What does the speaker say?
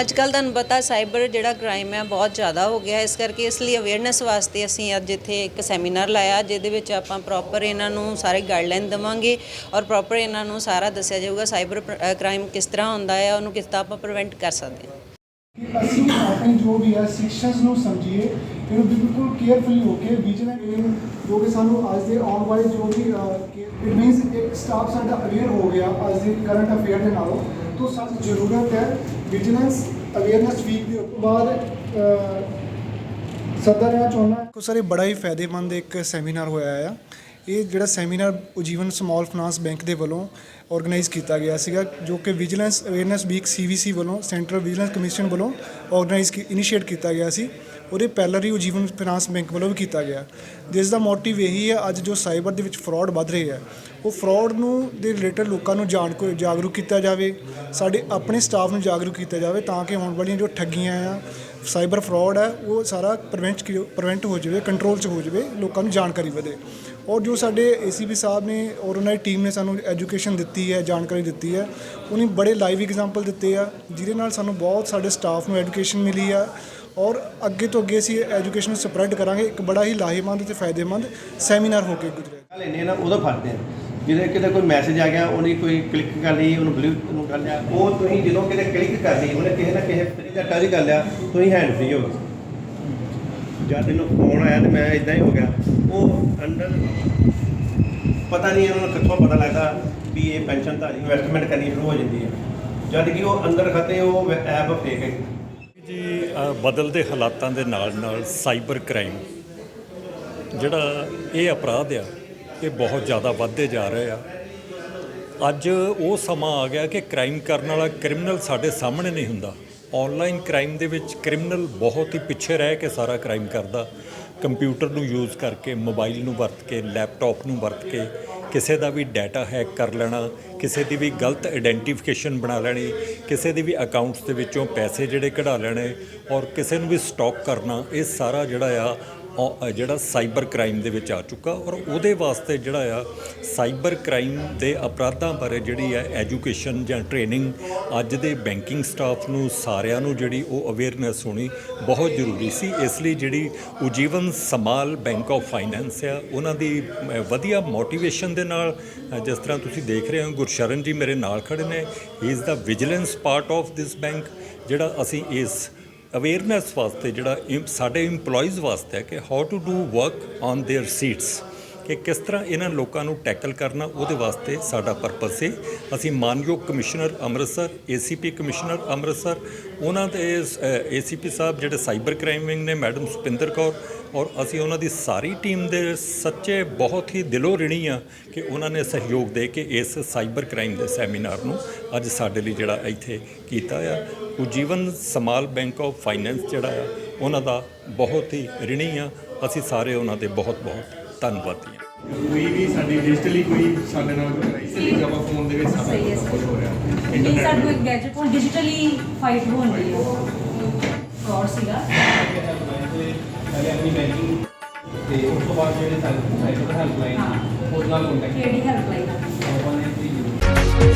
ਅੱਜ ਕੱਲ ਤੁਹਾਨੂੰ ਪਤਾ ਸਾਈਬਰ ਜਿਹੜਾ ਕ੍ਰਾਈਮ ਹੈ ਬਹੁਤ ਜ਼ਿਆਦਾ ਹੋ ਗਿਆ ਇਸ ਕਰਕੇ ਇਸ ਲਈ ਅਵੇਅਰਨੈਸ ਵਾਸਤੇ ਅਸੀਂ ਅੱਜ ਇੱਥੇ ਇੱਕ ਸੈਮੀਨਾਰ ਲਾਇਆ, ਜਿਹਦੇ ਵਿੱਚ ਆਪਾਂ ਪ੍ਰੋਪਰ ਇਹਨਾਂ ਨੂੰ ਸਾਰੇ ਗਾਈਡਲਾਈਨ ਦੇਵਾਂਗੇ ਔਰ ਪ੍ਰੋਪਰ ਇਹਨਾਂ ਨੂੰ ਸਾਰਾ ਦੱਸਿਆ ਜਾਊਗਾ ਸਾਈਬਰ ਕ੍ਰਾਈਮ ਕਿਸ ਤਰ੍ਹਾਂ ਹੁੰਦਾ ਹੈ, ਉਹਨੂੰ ਕਿਸ ਤਰ੍ਹਾਂ ਆਪਾਂ ਪ੍ਰੀਵੈਂਟ ਕਰ ਸਕਦੇ ਹਾਂ। ਕਿ ਅਸੀਂ ਆਪਣੇ ਜੋ ਵੀ ਹੈ ਸਿਕਸ਼ਨਸ ਨੂੰ ਸਮਝੀਏ, ਇਹਨੂੰ ਬਿਲਕੁਲ ਕੇਅਰਫੁਲੀ ਹੋ ਕੇ ਵਿਜੀਲੈਂਟ ਜੋ ਕਿ ਸਾਨੂੰ ਅੱਜ ਦੇ ਆਉਣ ਵਾਲੇ ਜੋ ਵੀ ਇਟ ਮੀਨਸ ਇੱਕ ਸਟਾਫ ਸਾਡਾ ਅਵੇਅਰ ਹੋ ਗਿਆ ਅੱਜ ਦੇ ਕਰੰਟ ਅਫੇਅਰ ਦੇ ਨਾਲੋਂ। ਤੋਂ ਸਾਨੂੰ ਜ਼ਰੂਰਤ ਹੈ ਵਿਜੀਲੈਂਸ ਅਵੇਅਰਨੈਸ ਵੀਕ ਦੇ ਤੋਂ ਬਾਅਦ ਸੱਦਾ ਰਹਿਣਾ ਚਾਹੁੰਦਾ ਕੋ ਸਾਰੇ ਬੜਾ ਹੀ ਫਾਇਦੇਮੰਦ ਇੱਕ ਸੈਮੀਨਾਰ ਹੋਇਆ ਆ। ਇਹ ਜਿਹੜਾ seminar Ujjivan small finance bank ਦੇ ਵੱਲੋਂ ਆਰਗੇਨਾਈਜ਼ ਕੀਤਾ ਗਿਆ ਸੀਗਾ, ਜੋ ਕਿ ਵਿਜੀਲੈਂਸ ਅਵੇਅਰਨੈਸ ਵੀਕ ਸੀਵੀਸੀ ਵੱਲੋਂ, ਸੈਂਟਰਲ ਵਿਜੀਲੈਂਸ ਕਮਿਸ਼ਨ ਵੱਲੋਂ ਆਰਗੇਨਾਈਜ਼ ਇਨੀਸ਼ੀਏਟ ਕੀਤਾ ਗਿਆ ਸੀ। ਉਹਦੇ ਪੈਲਰ ਹੀ ਉਜੀਵਨ ਫਾਈਨਾਂਸ ਬੈਂਕ ਵੱਲੋਂ ਵੀ ਕੀਤਾ ਗਿਆ। ਜਿਸ ਦਾ ਮੋਟਿਵ ਇਹੀ ਹੈ, ਅੱਜ ਜੋ ਸਾਈਬਰ ਦੇ ਵਿੱਚ ਫਰਾਡ ਵੱਧ ਰਹੇ ਹੈ ਉਹ ਫਰਾਡ ਨੂੰ ਦੇ ਰਿਲੇਟਡ ਲੋਕਾਂ ਨੂੰ ਜਾਣ ਕੋ ਜਾਗਰੂਕ ਕੀਤਾ ਜਾਵੇ, ਸਾਡੇ ਆਪਣੇ ਸਟਾਫ ਨੂੰ ਜਾਗਰੂਕ ਕੀਤਾ ਜਾਵੇ, ਤਾਂ ਕਿ ਆਉਣ ਵਾਲੀਆਂ ਜੋ ਠੱਗੀਆਂ ਆ, ਸਾਈਬਰ ਫਰਾਡ ਹੈ ਉਹ ਸਾਰਾ ਪ੍ਰੀਵੈਂਟ ਪ੍ਰੀਵੈਂਟ ਹੋ ਜਾਵੇ ਕੰਟਰੋਲ 'ਚ ਹੋ ਜਾਵੇ, ਲੋਕਾਂ ਨੂੰ ਜਾਣਕਾਰੀ ਵਧੇ। ਔਰ ਜੋ ਸਾਡੇ ਏਸੀਪੀ ਸਾਹਿਬ ਨੇ ਔਰ ਉਹਨਾਂ ਦੀ ਟੀਮ ਨੇ ਸਾਨੂੰ ਐਜੂਕੇਸ਼ਨ ਦਿੱਤੀ ਹੈ, ਜਾਣਕਾਰੀ ਦਿੱਤੀ ਹੈ। ਉਹਨੇ ਬੜੇ ਲਾਈਵ ਐਗਜ਼ਾਮਪਲ ਦਿੱਤੇ ਆ, ਜਿਹਦੇ ਨਾਲ ਸਾਨੂੰ ਬਹੁਤ ਸਾਡੇ ਸਟਾਫ ਨੂੰ ਐਜੂਕੇਸ਼ਨ ਮਿਲੀ ਆ ਔਰ ਅੱਗੇ ਤੋਂ ਅੱਗੇ ਅਸੀਂ ਐਜੂਕੇਸ਼ਨ ਨੂੰ ਸਪਰੈਡ ਕਰਾਂਗੇ, ਇੱਕ ਬੜਾ ਹੀ ਲਾਹੇਵੰਦ ਤੇ ਫਾਇਦੇਮੰਦ ਸੈਮੀਨਾਰ ਹੋ ਕੇ ਗੁਜ਼ਰਿਆ। ਗੱਲ ਨਾ ਉਦੋਂ ਫੜਦੇ ਆ ਜਿਹਦੇ ਕਿਤੇ ਕੋਈ ਮੈਸੇਜ ਆ ਗਿਆ, ਉਹਨੇ ਕੋਈ ਕਲਿੱਕ ਕਰ ਲਈ, ਉਹਨੂੰ ਬਲੂ ਨੂੰ ਕਰ ਲਿਆ, ਉਹ ਤੁਸੀਂ ਜਦੋਂ ਕਿਤੇ ਕਲਿੱਕ ਕਰ ਲਈ, ਉਹਨੇ ਕਿਸੇ ਨਾ ਕਿਸੇ ਤਰੀਕੇ ਦਾ ਟੱਚ ਕਰ ਲਿਆ, ਤੁਸੀਂ ਹੈਂਡ ਫ੍ਰੀ ਹੋ ਗਏ। ਜਦ ਇਹਨੂੰ ਫੋਨ ਆਇਆ ਤੇ ਮੈਂ ਇਦਾਂ ਹੀ ਹੋ ਗਿਆ। ਉਹ ਅੰਡਰ ਪਤਾ ਨਹੀਂ ਉਹਨਾਂ ਨੂੰ ਕਿੱਥੋਂ ਪਤਾ ਲੱਗਦਾ ਵੀ ਇਹ ਪੈਨਸ਼ਨ ਧਾਰੀ ਇਨਵੈਸਟਮੈਂਟ ਕਰਨੀ ਸ਼ੁਰੂ ਹੋ ਜਾਂਦੀ ਹੈ। ਜਦ ਕਿ ਉਹ ਅੰਦਰ ਖਾਤੇ ਉਹ ਐਪ ਫੇਕ ਹੈ ਜੀ ਬਦਲਦੇ ਹਾਲਾਤਾਂ ਦੇ ਨਾਲ ਨਾਲ ਸਾਈਬਰ ਕ੍ਰਾਈਮ ਜਿਹੜਾ ਇਹ ਅਪਰਾਧ ਆ, ਇਹ ਬਹੁਤ ਜ਼ਿਆਦਾ ਵੱਧਦੇ ਜਾ ਰਹੇ ਆ। ਅੱਜ ਉਹ ਸਮਾਂ ਆ ਗਿਆ ਕਿ ਕ੍ਰਾਈਮ ਕਰਨ ਵਾਲਾ ਕ੍ਰਿਮੀਨਲ ਸਾਡੇ ਸਾਹਮਣੇ ਨਹੀਂ ਹੁੰਦਾ। ਆਨਲਾਈਨ ਕ੍ਰਾਈਮ ਦੇ ਵਿੱਚ ਕ੍ਰਿਮੀਨਲ ਬਹੁਤ ਹੀ ਪਿੱਛੇ ਰਹਿ ਕੇ ਸਾਰਾ ਕ੍ਰਾਈਮ ਕਰਦਾ। ਕੰਪਿਊਟਰ ਨੂੰ ਯੂਜ਼ ਕਰਕੇ, ਮੋਬਾਈਲ ਨੂੰ ਵਰਤ ਕੇ, ਲੈਪਟਾਪ ਨੂੰ ਵਰਤ ਕੇ, ਕਿਸੇ ਦਾ ਵੀ ਡਾਟਾ ਹੈਕ ਕਰ ਲੈਣਾ, ਕਿਸੇ ਦੀ ਵੀ ਗਲਤ ਆਇਡੈਂਟੀਫਿਕੇਸ਼ਨ ਬਣਾ ਲੈਣੀ, ਕਿਸੇ ਦੀ ਵੀ ਅਕਾਊਂਟਸ ਦੇ ਵਿੱਚੋਂ ਪੈਸੇ ਜਿਹੜੇ ਕਢਾ ਲੈਣੇ ਔਰ ਕਿਸੇ ਨੂੰ ਵੀ ਸਟਾਕ ਕਰਨਾ, ਇਹ ਸਾਰਾ ਜਿਹੜਾ ਆ ਜਿਹੜਾ ਸਾਈਬਰ ਕ੍ਰਾਈਮ ਦੇ ਵਿੱਚ ਆ ਚੁੱਕਾ ਔਰ ਉਹਦੇ ਵਾਸਤੇ ਜਿਹੜਾ ਆ ਸਾਈਬਰ ਕ੍ਰਾਈਮ ਦੇ ਅਪਰਾਧਾਂ ਬਾਰੇ ਜਿਹੜੀ ਆ ਐਜੂਕੇਸ਼ਨ ਜਾਂ ਟ੍ਰੇਨਿੰਗ ਅੱਜ ਦੇ ਬੈਂਕਿੰਗ ਸਟਾਫ ਨੂੰ, ਸਾਰਿਆਂ ਨੂੰ ਜਿਹੜੀ ਉਹ ਅਵੇਅਰਨੈਸ ਹੋਣੀ ਬਹੁਤ ਜ਼ਰੂਰੀ ਸੀ। ਇਸ ਲਈ ਜਿਹੜੀ Ujjivan small bank of finance ਆ, ਉਹਨਾਂ ਦੀ ਵਧੀਆ ਮੋਟੀਵੇਸ਼ਨ ਦੇ ਨਾਲ ਜਿਸ ਤਰ੍ਹਾਂ ਤੁਸੀਂ ਦੇਖ ਰਹੇ ਹੋ, ਗੁਰਸ਼ਰਨ ਜੀ ਮੇਰੇ ਨਾਲ ਖੜੇ ਨੇ। He is the vigilance part of this bank ਜਿਹੜਾ ਅਸੀਂ ਇਸ ਅਵੇਅਰਨੈਸ ਵਾਸਤੇ ਜਿਹੜਾ ਇਮ- ਸਾਡੇ EMPLOYEES ਵਾਸਤੇ ਹੈ ਕਿ how to do work on their seats ਕਿ ਕਿਸ ਤਰ੍ਹਾਂ ਇਹਨਾਂ ਲੋਕਾਂ ਨੂੰ ਟੈਕਲ ਕਰਨਾ, ਉਹਦੇ ਵਾਸਤੇ ਸਾਡਾ ਪਰਪਸ ਸੀ। ਅਸੀਂ ਮਾਨਯੋਗ commissioner Amritsar ACP commissioner Amritsar, ਉਹਨਾਂ ਦੇ ਏਸੀਪੀ ਸਾਹਿਬ ਜਿਹੜੇ ਸਾਈਬਰ ਕ੍ਰਾਈਮ ਵਿੰਗ ਨੇ, ਮੈਡਮ ਸੁਪਿੰਦਰ ਕੌਰ, ਔਰ ਅਸੀਂ ਉਹਨਾਂ ਦੀ ਸਾਰੀ ਟੀਮ ਦੇ ਸੱਚੇ ਬਹੁਤ ਹੀ ਦਿਲੋਂ ਰਿਣੀ ਆ ਕਿ ਉਹਨਾਂ ਨੇ ਸਹਿਯੋਗ ਦੇ ਕੇ ਇਸ ਸਾਈਬਰ ਕ੍ਰਾਈਮ ਦੇ ਸੈਮੀਨਾਰ ਨੂੰ ਅੱਜ ਸਾਡੇ ਲਈ ਜਿਹੜਾ ਇੱਥੇ ਕੀਤਾ ਆ। Ujjivan small bank of finance ਜਿਹੜਾ ਆ, ਉਹਨਾਂ ਦਾ ਬਹੁਤ ਹੀ ਰਿਣੀ ਆ। ਅਸੀਂ ਸਾਰੇ ਉਹਨਾਂ ਦੇ ਬਹੁਤ ਬਹੁਤ ਧੰਨਵਾਦੀ ਹਾਂ। ਕੋਈ ਵੀ ਸਾਡੀ ਡਿਜੀਟਲੀ ਕੋਈ ਸਾਡੇ ਨਾਲ ਕਰਾਈ ਸੀ ਜਾਂ ਫੋਨ ਦੇ ਵਿੱਚ ਸਾਡਾ ਸਹੀ ਹੈ, ਕੁਝ ਹੋ ਰਿਹਾ। ਨਹੀਂ ਸਾਡੇ ਕੋਲ ਗੈਜਟ ਹੁਣ ਡਿਜੀਟਲੀ ਫਾਈਟ ਹੋਣ ਦੀ ਹੈ। ਕੋਡ ਸੀਗਾ। ਪਹਿਲੇ ਆਪਣੀ ਬੈਂਕਿੰਗ ਤੇ ਉਸ ਤੋਂ ਬਾਅਦ ਜਿਹੜੇ ਸਾਈਬਰ ਹੈਲਪਲਾਈਨ ਹਾਂ। ਉਹਦੇ ਨਾਲ ਕੰਟੈਕਟ ਕਿਹੜੀ ਹੈਲਪਲਾਈਨ ਆਪਾਂ ਨੇ